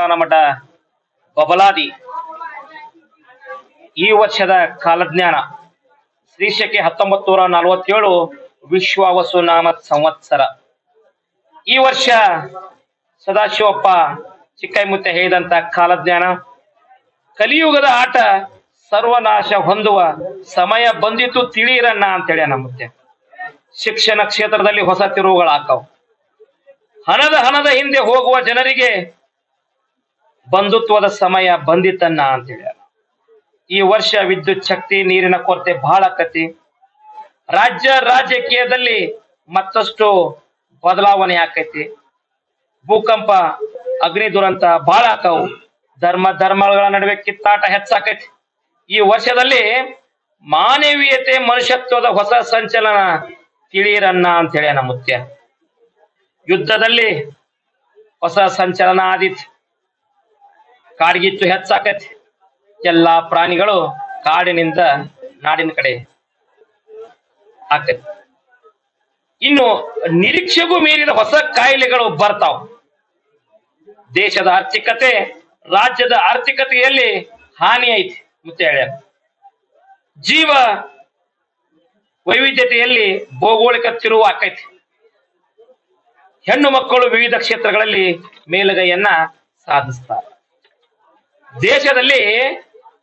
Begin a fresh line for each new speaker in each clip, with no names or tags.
ಸಂಸ್ಥಾನ ಮಠ ಬಬಲಾದಿ. ಈ ವರ್ಷದ ಕಾಲಜ್ಞಾನ ಶ್ರೀಶಕ್ಕೆ ಹತ್ತೊಂಬತ್ತು ನೂರ ನಲವತ್ತೇಳು ವಿಶ್ವಾವಸು ನಾಮ ಸಂವತ್ಸರ. ಈ ವರ್ಷ ಸದಾಶಿವಪ್ಪ ಚಿಕ್ಕೈಮುತ್ತೆ ಹೇಳಿದಂತ ಕಾಲಜ್ಞಾನ ಕಲಿಯುಗದ ಆಟ ಸರ್ವನಾಶ ಹೊಂದುವ ಸಮಯ ಬಂದಿತು ತಿಳಿಯಿರಣ್ಣ ಅಂತೇಳಿ ನಮ್ಮತ್ತೆ ಶಿಕ್ಷಣ ಕ್ಷೇತ್ರದಲ್ಲಿ ಹೊಸ ತಿರುವುಗಳಾಕವು ಹಣದ ಹಣದ ಹಿಂದೆ ಹೋಗುವ ಜನರಿಗೆ ಬಂಧುತ್ವದ ಸಮಯ ಬಂದಿತನ್ನ ಹೇಳ್ಯಾರ. ಈ ವರ್ಷ ವಿದ್ಯುತ್ ಶಕ್ತಿ, ನೀರಿನ ಕೊರತೆ ಬಹಳ ಆಕತಿ. ರಾಜ್ಯ ರಾಜಕೀಯದಲ್ಲಿ ಮತ್ತಷ್ಟು ಬದಲಾವಣೆ ಆಕೈತಿ. ಭೂಕಂಪ, ಅಗ್ನಿ ದುರಂತ ಬಹಳ ಆಕವು. ಧರ್ಮ, ಧರ್ಮಗಳ ನಡುವೆ ಕಿತ್ತಾಟ ಹೆಚ್ಚಾಕೈತಿ. ಈ ವರ್ಷದಲ್ಲಿ ಮಾನವೀಯತೆ, ಮನುಷ್ಯತ್ವದ ಹೊಸ ಸಂಚಲನ ತಿಳಿಯಿರನ್ನ ಅಂತ ಹೇಳ್ಯಾನ ಮುತ್ಯ ಯುದ್ಧದಲ್ಲಿ ಹೊಸ ಸಂಚಲನ ಆದಿತ್ತು ಕಾಡ್ಗಿಚ್ಚು ಹೆಚ್ಚಾಕತಿ. ಎಲ್ಲಾ ಪ್ರಾಣಿಗಳು ಕಾಡಿನಿಂದ ನಾಡಿನ ಕಡೆ ಆಕತಿ ಇನ್ನು ನಿರೀಕ್ಷೆಗೂ ಮೀರಿದ ಹೊಸ ಕಾಯಿಲೆಗಳು ಬರ್ತಾವ. ದೇಶದ ಆರ್ಥಿಕತೆ ರಾಜ್ಯದ ಆರ್ಥಿಕತೆಯಲ್ಲಿ ಹಾನಿ ಐತಿ ಮತ್ತೆ ಹೇಳ್ಯಾರ ಜೀವ ವೈವಿಧ್ಯತೆಯಲ್ಲಿ ಭೌಗೋಳಿಕ ತಿರುವು ಆಕೈತಿ. ಹೆಣ್ಣು ಮಕ್ಕಳು ವಿವಿಧ ಕ್ಷೇತ್ರಗಳಲ್ಲಿ ಮೇಲುಗೈಯನ್ನ ಸಾಧಿಸ್ತಾರೆ. ದೇಶದಲ್ಲಿ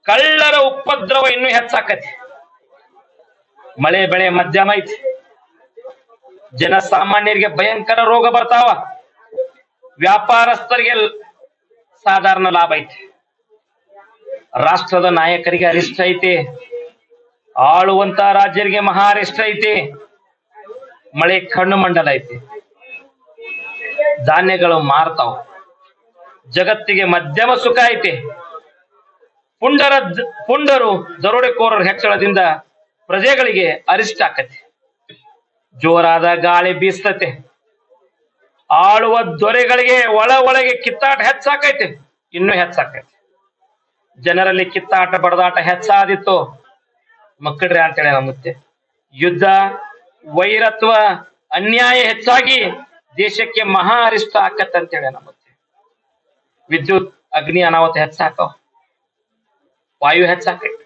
ಕಳ್ಳರ ಉಪದ್ರವ ಇನ್ನೂ ಹೆಚ್ಚಾಕತಿ. ಮಳೆ, ಬೆಳೆ, ಮಧ್ಯಮ ಐತಿ. ಜನಸಾಮಾನ್ಯರಿಗೆ ಭಯಂಕರ ರೋಗ ಬರ್ತಾವ. ವ್ಯಾಪಾರಸ್ಥರಿಗೆ ಸಾಧಾರಣ ಲಾಭ ಐತಿ. ರಾಷ್ಟ್ರದ ನಾಯಕರಿಗೆ ಅರಿಷ್ಟ ಐತಿ. ಆಳುವಂತ ರಾಜ್ಯರಿಗೆ ಮಹಾ ಅರಿಷ್ಟ ಐತಿ. ಮಳೆ ಕಣ್ಣು ಮಂಡಲ ಐತಿ. ಧಾನ್ಯಗಳು ಮಾರ್ತಾವ. ಜಗತ್ತಿಗೆ ಮಧ್ಯಮ ಸುಖ ಐತಿ. ಪುಂಡರ ಪುಂಡರು ದರೋಡೆಕೋರರ ಹೆಚ್ಚಳದಿಂದ ಪ್ರಜೆಗಳಿಗೆ ಅರಿಷ್ಟ ಆಕತಿ. ಜೋರಾದ ಗಾಳಿ ಬೀಸ್ತತೆ. ಆಳುವ ದೊರೆಗಳಿಗೆ ಒಳ ಒಳಗೆ ಕಿತ್ತಾಟ ಹೆಚ್ಚಾಕೈತೆ. ಇನ್ನೂ ಹೆಚ್ಚಾಕೈತೆ. ಜನರಲ್ಲಿ ಕಿತ್ತಾಟ ಬಡದಾಟ ಹೆಚ್ಚಾದಿತ್ತು. ಮಕ್ಕಳ್ರಿ ಅಂತೇಳಿ ನಮ್ಮತ್ತೆ ಯುದ್ಧ, ವೈರತ್ವ, ಅನ್ಯಾಯ ಹೆಚ್ಚಾಗಿ ದೇಶಕ್ಕೆ ಮಹಾ ಅರಿಷ್ಟ ಆಕತ್ತಂತೇಳಿ ನಮ್ಮ ವಿದ್ಯುತ್, ಅಗ್ನಿ, ಅನಾಹುತ ಹೆಚ್ಚಾಕ. ವಾಯು ಹೆಚ್ಚಾಕೈತಿ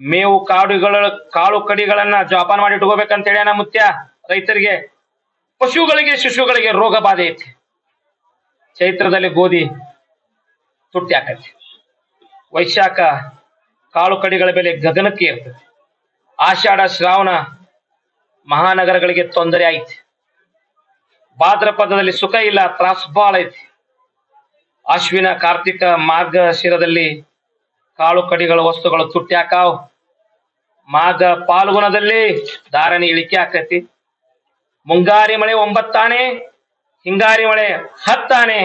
ಮೇವು, ಕಾಡುಗಳ ಕಾಳು ಕಡಿಗಳನ್ನ ಜೋಪಾನ ಮಾಡಿ ಇಟ್ಕೋಬೇಕಂತ ಹೇಳಿ ಮುತ್ಯ ರೈತರಿಗೆ. ಪಶುಗಳಿಗೆ, ಶಿಶುಗಳಿಗೆ ರೋಗ ಬಾಧೆ ಐತಿ. ಚೈತ್ರದಲ್ಲಿ ಗೋಧಿ ತುಟ್ಟಿ ಹಾಕತಿ ವೈಶಾಖ ಕಾಳು ಕಡಿಗಳ ಬೆಲೆ ಗಗನಕ್ಕೆ ಇರ್ತದೆ ಆಷಾಢ, ಶ್ರಾವಣ ಮಹಾನಗರಗಳಿಗೆ ತೊಂದರೆ ಐತಿ ಭಾದ್ರಪದದಲ್ಲಿ ಸುಖ ಇಲ್ಲ, ತ್ರಾಸ್ ಐತಿ. ಅಶ್ವಿನ ಕಾರ್ತಿಕ ಮಾರ್ಗಶಿರದಲ್ಲಿ ಕಾಳು ಕಡಿಗಳ ವಸ್ತುಗಳು ತುಟ್ಟಿ ಹಾಕಾವ್. ಮಾಘ ಪಾಲ್ಗುಣದಲ್ಲಿ ಧಾರಣೆ ಇಳಿಕೆ ಆಕತಿ. ಮುಂಗಾರಿ ಮಳೆ ಒಂಬತ್ತಾನೆ, ಹಿಂಗಾರಿ ಮಳೆ ಹತ್ತಾನೆ.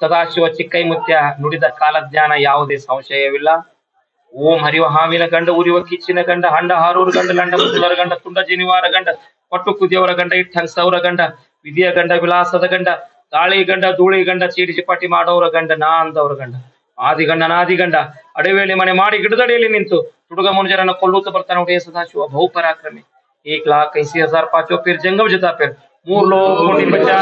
ಸದಾಶಿವ ಚಿಕ್ಕೈ ಮುತ್ಯ ನುಡಿದ ಕಾಲಜ್ಞಾನ ಯಾವುದೇ ಸಂಶಯವಿಲ್ಲ. ಓಂ ಹರಿವ ಹಾವಿನ ಗಂಡ, ಉರಿವ ಕಿಚ್ಚಿನ ಗಂಡ, ಹಂಡ ಹಾರೂರು ಗಂಡ, ಲಂಡ ಗಂಡ, ತುಂಡ ಜಿನಿವಾರ ಗಂಡ ಪಟ್ಟು ಕುದಿಯವರ ಗಂಡ, ಇಟ್ಟಂಗ್ ಸೌರ ಗಂಡ, ವಿಧಿಯ ಗಂಡ, ವಿಲಾಸದ ಗಂಡ ತಾಳಿ ಗಂಡ, ಧೂಳಿ ಗಂಡ ಚೀಟಿ ಚಿಪಾಟಿ ಮಾಡೋರ ಗಂಡ, ನಾ ಅಂದವ್ರ ಗಂಡ. ಆದಿ ಗಂಡ, ನಾದಿ ಗಂಡ. ಅಡವೇಳಿ ಮನೆ ಮಾಡಿ ಗಿಡದಡಿಯಲ್ಲಿ ನಿಂತು ತುಡುಗ ಮುಂಜರನ್ನ ಕೊಲ್ಲುತ್ತ ಬರ್ತಾನೆ ನೋಡಿ ಸದಾಶಿವ ಬಹುಪರಾಕ್ರಮಿ ಏಕ್ ಲಾಖ ಐಸಿ ಹಜಾರ್ ಪಾಚೋಪೇರ್ ಜಂಗಮ ಜತಾಪೇರ್. ಮೂರ್ ಲೋಟಿ ಕೋಟಿ ಬಚ್ಚಾ